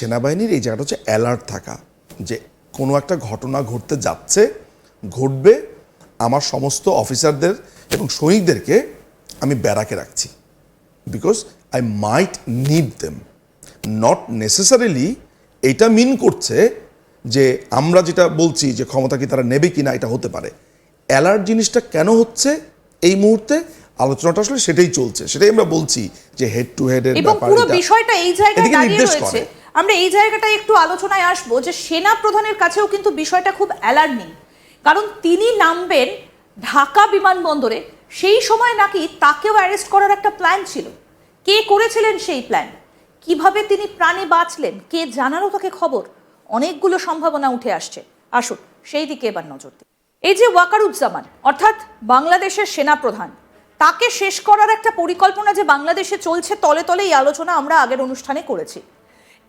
সেনাবাহিনীর এই জায়গাটা হচ্ছে অ্যালার্ট থাকা যে কোনো একটা ঘটনা ঘটতে যাচ্ছে ঘটবে আমার সমস্ত অফিসারদের এবং সৈনিকদেরকে আমি ব্যারাকে রাখছি। Because I might need them not necessarily এটা মিন করছে যে আমরা যেটা বলছি যে ক্ষমতা কি তারা নেবে কিনা এটা হতে পারে। অ্যালার্ট জিনিসটা কেন হচ্ছে এই মুহূর্তে? আলোচনাটা আসলে সেটাই চলছে। সেটাই আমরা বলছি যে হেড টু হেডের এবং ব্যাপার পুরো বিষয়টা এই জায়গায় এদিকে দাঁড়িয়ে নির্দেশ রয়েছে। করে। আমরা এই জায়গাটায় একটু আলোচনায় আসব যে সেনা প্রধানের কাছেও কিন্তু বিষয়টা খুব অ্যালার্মিং কারণ তিনি নামবেন ঢাকা বিমানবন্দরে। সেই সময় নাকি তাকেও অ্যারেস্ট করার একটা প্ল্যান ছিল। কে করেছিলেন সেই প্ল্যান কীভাবে তিনি প্রাণে বাঁচলেন? কে জানারও তাকে খবর? অনেকগুলো সম্ভাবনা উঠে আসছে। আসুন, সেই দিকে এবার নজর দিই। এই যে ওয়াকারুজ্জামান, অর্থাৎ বাংলাদেশের সেনা প্রধান তাকে শেষ করার একটা পরিকল্পনা যে বাংলাদেশে চলছে, তলে তলে এই আলোচনা আমরা আগের অনুষ্ঠানে করেছি।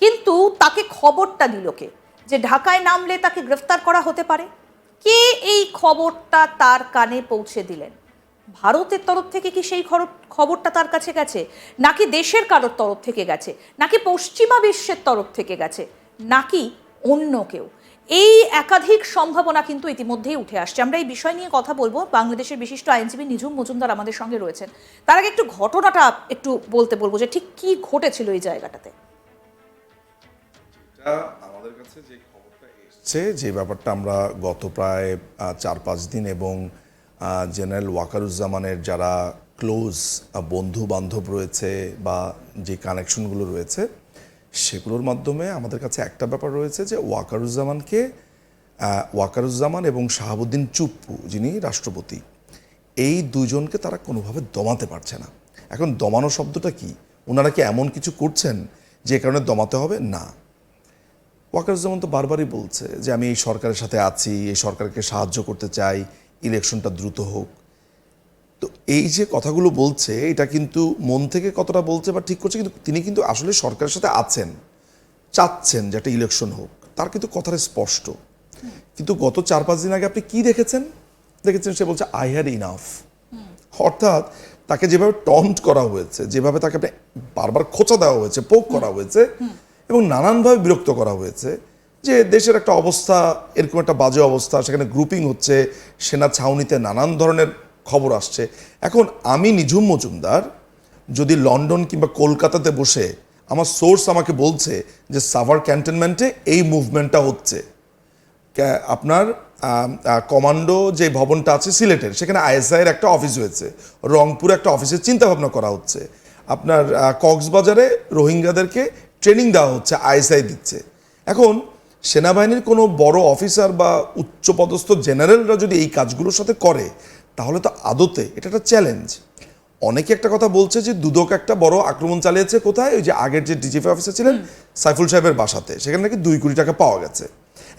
কিন্তু তাকে খবরটা দিল কে? যে ঢাকায় নামলে তাকে গ্রেফতার করা হতে পারে? কে এই খবরটা তার কানে পৌঁছে দিলেন? ভারতের তরফ থেকে কি সেই খবরটা তার কাছে গেছে? নাকি দেশের কারোর তরফ থেকে গেছে? নাকি পশ্চিমা বিশ্বের তরফ থেকে গেছে? নাকি অন্য কেউ? এই একাধিক সম্ভাবনা কিন্তু ইতিমধ্যেই উঠে আসছে। আমরা এই বিষয় নিয়ে কথা বলব। বাংলাদেশের বিশিষ্ট আইনজীবী নিঝুম মজুমদার আমাদের সঙ্গে রয়েছেন। তার আগে একটু ঘটনাটা একটু বলতে বলব যে ঠিক কি ঘটেছিল এই জায়গাটাতে? এটা আমাদের কাছে যে খবরটা এসছে, যে ব্যাপারটা আমরা গত প্রায় চার পাঁচ দিন এবং জেনারেল ওয়াকারুজ্জামানের যারা ক্লোজ বন্ধু বান্ধব রয়েছে বা যে কানেকশনগুলো রয়েছে, সেগুলোর মাধ্যমে আমাদের কাছে একটা ব্যাপার রয়েছে যে ওয়াকারুজ্জামানকে ওয়াকারুজ্জামান এবং শাহাবুদ্দিন চুপ্পু যিনি রাষ্ট্রপতি, এই দুজনকে তারা কোনোভাবে দমাতে পারছে না। এখন দমানো শব্দটা কি? ওনারা কি এমন কিছু করছেন যে কারণে দমাতে হবে? না। ওয়াকারুজ্জামান তো বারবারই বলছে যে আমি এই সরকারের সাথে আছি, এই সরকারকে সাহায্য করতে চাই, ইলেকশনটা দ্রুত হোক। তো এই যে কথাগুলো বলছে, এটা কিন্তু মন থেকে কতটা বলছে বা ঠিক করছে, কিন্তু তিনি কিন্তু আসলে সরকারের সাথে আছেন, চাচ্ছেন যে একটা ইলেকশন হোক, তার কিন্তু কথাটা স্পষ্ট। কিন্তু গত চার পাঁচ দিন আগে আপনি কি দেখেছেন? দেখেছেন সে বলছে আই হ্যাড ইনাফ অর্থাৎ তাকে যেভাবে টন্ট করা হয়েছে, যেভাবে তাকে বারবার খোঁচা দেওয়া হয়েছে, পোক করা হয়েছে এবং নানানভাবে বিরক্ত করা হয়েছে যে দেশের একটা অবস্থা, এরকম একটা বাজে অবস্থা, সেখানে গ্রুপিং হচ্ছে, সেনা ছাউনিতে নানান ধরনের খবর আসছে। এখন আমি নিঝুম মজুমদার, যদি লন্ডন কিংবা কলকাতাতে বসে আমার সোর্স আমাকে বলছে যে সাভার ক্যান্টনমেন্টে এই মুভমেন্টটা হচ্ছে। আপনার কমান্ডো যে ভবনটা আছে সিলেটের, সেখানে আইএসআই এর একটা অফিস হয়েছে, রংপুরে একটা অফিসের চিন্তাভাবনা করা হচ্ছে। আপনার কক্সবাজারে রোহিঙ্গাদেরকে ট্রেনিং দেওয়া হচ্ছে আইএসআই দিচ্ছে। এখন সেনাবাহিনীর কোনো বড় অফিসার বা উচ্চপদস্থ জেনারেলরা যদি এই কাজগুলোর সাথে করে তাহলে তো আদতে এটা একটা চ্যালেঞ্জ। অনেকে একটা কথা বলছে যে দুদক একটা বড় আক্রমণ চালিয়েছে কোথায়? ওই যে আগের যে ডিজিপি অফিসার ছিলেন সাইফুল সাহেবের বাসাতে। সেখানে নাকি দুই কোটি টাকা পাওয়া গেছে।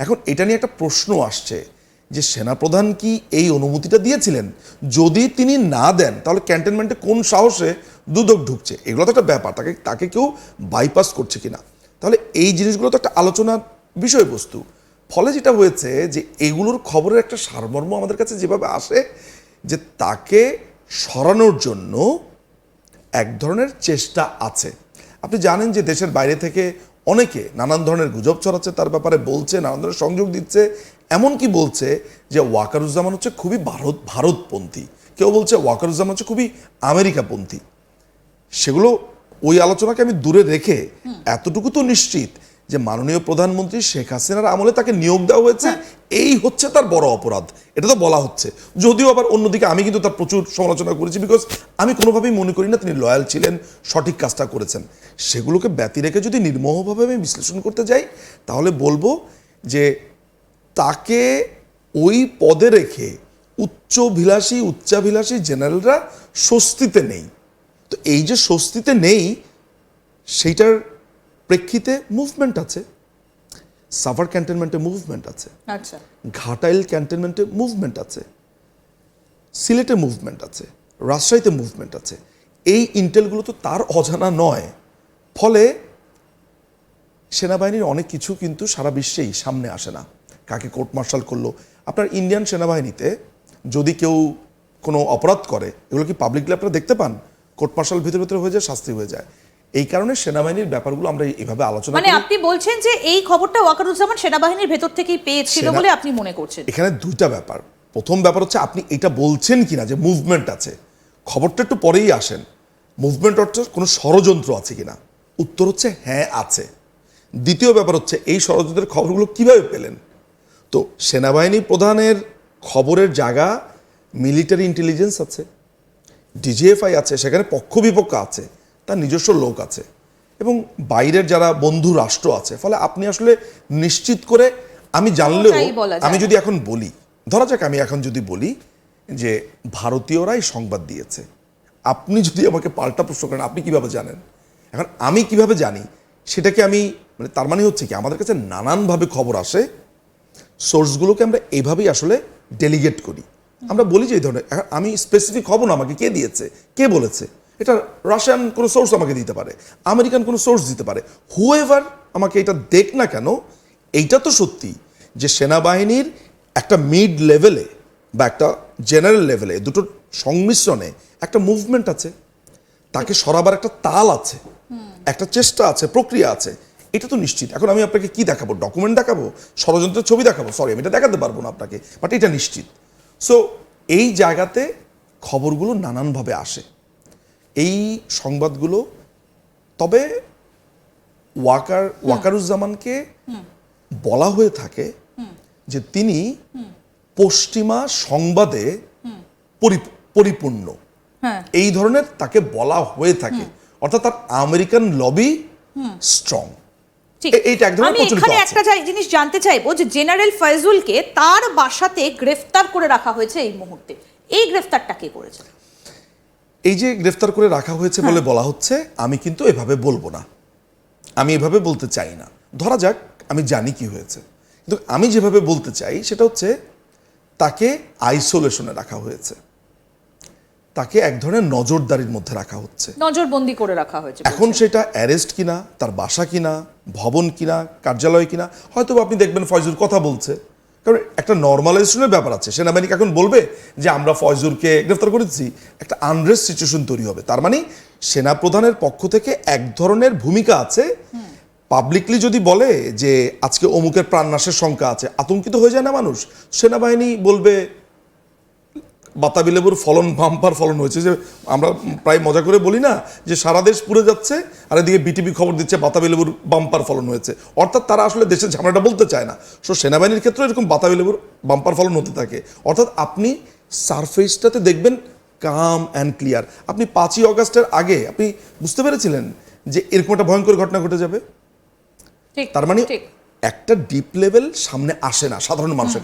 এখন এটা নিয়ে একটা প্রশ্ন আসছে। যে সেনাপ্রধান কি এই অনুমতিটা দিয়েছিলেন? যদি তিনি না দেন, তাহলে ক্যান্টনমেন্টে কোন সাহসে দুদক ঢুকছে? এগুলো তো একটা ব্যাপার। তাকে তাকে কেউ বাইপাস করছে কিনা? তাহলে এই জিনিসগুলো তো একটা আলোচনার বিষয়বস্তু। ফলে যেটা হয়েছে যে এগুলোর খবরের একটা সারমর্ম আমাদের কাছে যেভাবে আসে, যে তাকে সরানোর জন্য এক ধরনের চেষ্টা আছে। আপনি জানেন যে দেশের বাইরে থেকে অনেকে নানান ধরনের গুজব ছড়াচ্ছে তার ব্যাপারে বলছে নানান ধরনের সংযোগ দিচ্ছে এমনকি বলছে যে ওয়াকারুজ্জামান হচ্ছে খুবই ভারত ভারতপন্থী। কেউ বলছে ওয়াকারুজ্জামান হচ্ছে খুবই আমেরিকাপন্থী। সেগুলো ওই আলোচনাকে আমি দূরে রেখে এতটুকু তো নিশ্চিত যে মাননীয় প্রধানমন্ত্রী শেখ হাসিনার আমলে তাকে নিয়োগ দেওয়া হয়েছে এই হচ্ছে তার বড় অপরাধ। এটা তো বলা হচ্ছে। যদিও আবার অন্যদিকে আমি কিন্তু তার প্রচুর সমালোচনা করেছি বিকজ আমি কোনোভাবেই মনে করি না তিনি লয়াল ছিলেন সঠিক কাজটা করেছেন। সেগুলোকে ব্যতি রেখে যদি নির্মোহভাবে আমি বিশ্লেষণ করতে যাই তাহলে বলব যে তাকে ওই পদে রেখে উচ্চভিলাষী উচ্চাভিলাষী জেনারেলরা স্বস্তিতে নেই। তো এই যে স্বস্তিতে নেই সেইটার প্রেক্ষিতে মুভমেন্ট আছে সাভার ক্যান্টনমেন্টে মুভমেন্ট আছে আচ্ছা। ঘাটাইল ক্যান্টনমেন্টে মুভমেন্ট আছে সিলেটে মুভমেন্ট আছে রাজশাহীতে মুভমেন্ট আছে এই ইন্টেলগুলো তো তার অজানা নয়। ফলে সেনাবাহিনীর অনেক কিছু কিন্তু সারা বিশ্বেই সামনে আসে না। কাকে কোর্ট মার্শাল করল? আপনার ইন্ডিয়ান সেনাবাহিনীতে যদি কেউ কোনো অপরাধ করে এগুলো কি পাবলিকলি আপনারা দেখতে পান? কোর্ট মার্শাল ভিতরে ভিতরে হয়ে যায় শাস্তি হয়ে যায়। এই কারণে সেনাবাহিনীর ব্যাপারগুলো আমরা এইভাবে আলোচনা মানে আপনি বলছেন যে এই খবরটা ওয়াকারুজ্জামান সেনাবাহিনীর ভেতর থেকেই পেয়েছিল বলে আপনি মনে করছেন। এখানে দুইটা ব্যাপার। প্রথম ব্যাপার হচ্ছে আপনি এটা বলছেন কিনা যে মুভমেন্ট আছে। খবরটা একটু পরেই আসেন। মুভমেন্ট অর্থাৎ কোনো ষড়যন্ত্র আছে কিনা। উত্তর হচ্ছে হ্যাঁ আছে। দ্বিতীয় ব্যাপার হচ্ছে এই ষড়যন্ত্রের খবরগুলো কীভাবে পেলেন? তো সেনাবাহিনী প্রধানের খবরের জায়গা মিলিটারি ইন্টেলিজেন্স আছে ডিজিএফআই আছে সেখানে পক্ষ বিপক্ষ আছে। তার নিজস্ব লোক আছে এবং বাইরের যারা বন্ধু রাষ্ট্র আছে ফলে আপনি আসলে নিশ্চিত করে আমি জানলেও আমি যদি এখন বলি ধরা যাক আমি এখন যদি বলি যে ভারতীয়রাই সংবাদ দিয়েছে আপনি যদি আমাকে পাল্টা প্রশ্ন করেন আপনি কীভাবে জানেন? এখন আমি কীভাবে জানি সেটাকে আমি মানে তার মানে হচ্ছে কি আমাদের কাছে নানানভাবে খবর আসে সোর্সগুলোকে আমরা এইভাবেই আসলে ডেলিগেট করি। আমরা বলি যে এই ধরনের আমি স্পেসিফিক না আমাকে কে দিয়েছে? কে বলেছে? এটা রাশিয়ান কোনো সোর্স আমাকে দিতে পারে আমেরিকান কোনো সোর্স দিতে পারে। হুএভার আমাকে এটা দেখ না কেন এইটা তো সত্যি যে সেনাবাহিনীর একটা মিড লেভেলে বা একটা জেনারেল লেভেলে দুটোর সংমিশ্রণে একটা মুভমেন্ট আছে তাকে সরাবার একটা তাল আছে একটা চেষ্টা আছে প্রক্রিয়া আছে এটা তো নিশ্চিত। এখন আমি আপনাকে কি দেখাবো? ডকুমেন্ট দেখাবো? ষড়যন্ত্রের ছবি দেখাবো? সরি আমি এটা দেখাতে পারব না আপনাকে বাট এটা নিশ্চিত। সো এই জায়গাতে খবরগুলো নানানভাবে আসে। এই সংবাদগুলো তবে ওয়াকার ওয়াকারুজ্জামানকে বলা হয়ে থাকে যে তিনি পশ্চিমা সংবাদে পরিপূর্ণ। হ্যাঁ। এই ধরনের তাকে বলা হয়ে থাকে। অর্থাৎ তার আমেরিকান লবি স্ট্রং। আমি এখানে একটা জিনিস জানতে চাইব যে জেনারেল ফয়জুলকে তার বাসাতে গ্রেফতার করে রাখা হয়েছে এই মুহূর্তে। এই গ্রেফতারটা কে করেছে? এই যে গ্রেফতার করে রাখা হয়েছে বলে বলা হচ্ছে আমি কিন্তু এভাবে বলব না। আমি এভাবে বলতে চাই না। ধরা যাক আমি জানি কি হয়েছে। কিন্তু আমি যেভাবে বলতে চাই সেটা হচ্ছে তাকে আইসোলেশনে রাখা হয়েছে। তাকে এক ধরনের নজরদারির মধ্যে রাখা হচ্ছে। নজরবন্দি করে রাখা হয়েছে এখন সেটা অ্যারেস্ট কিনা তার বাসা কিনা ভবন কিনা কার্যালয় কিনা হয়তো আপনি দেখবেন ফয়জুর কথা বলছে। কারণ একটা নর্মালাইজেশনের ব্যাপার আছে। সেনাবাহিনী এখন বলবে যে আমরা ফয়জুরকে গ্রেফতার করেছি একটা আনরেস্ট সিচুয়েশন তৈরি হবে। তার মানে সেনা প্রধানের পক্ষ থেকে এক ধরনের ভূমিকা আছে। পাবলিকলি যদি বলে যে আজকে অমুকের প্রাণনাশের শঙ্কা আছে, আতঙ্কিত হয়ে যায় না মানুষ? সেনাবাহিনী বলবে বাতাবি লেবুর ফলন বাম্পার ফলন হয়েছে যে আমরা প্রায় মজা করে বলি না যে সারা দেশ পুড়ে যাচ্ছে আর এদিকে বিটিভি খবর দিচ্ছে বাতাবি লেবুর বাম্পার ফলন হয়েছে। অর্থাৎ তারা আসলে দেশের ঝামেলাটা বলতে চায় না। সো সেনাবাহিনীর ক্ষেত্রে এরকম বাতাবি লেবুর বাম্পার ফলন হতে থাকে। অর্থাৎ আপনি সারফেসটাতে দেখবেন কাম অ্যান্ড ক্লিয়ার আপনি পাঁচই অগাস্টের আগে আপনি বুঝতে পেরেছিলেন যে এরকম একটা ভয়ঙ্কর ঘটনা ঘটে যাবে? তার মানে একটা ডিপ লেভেল সামনে আসে না সাধারণ মানুষের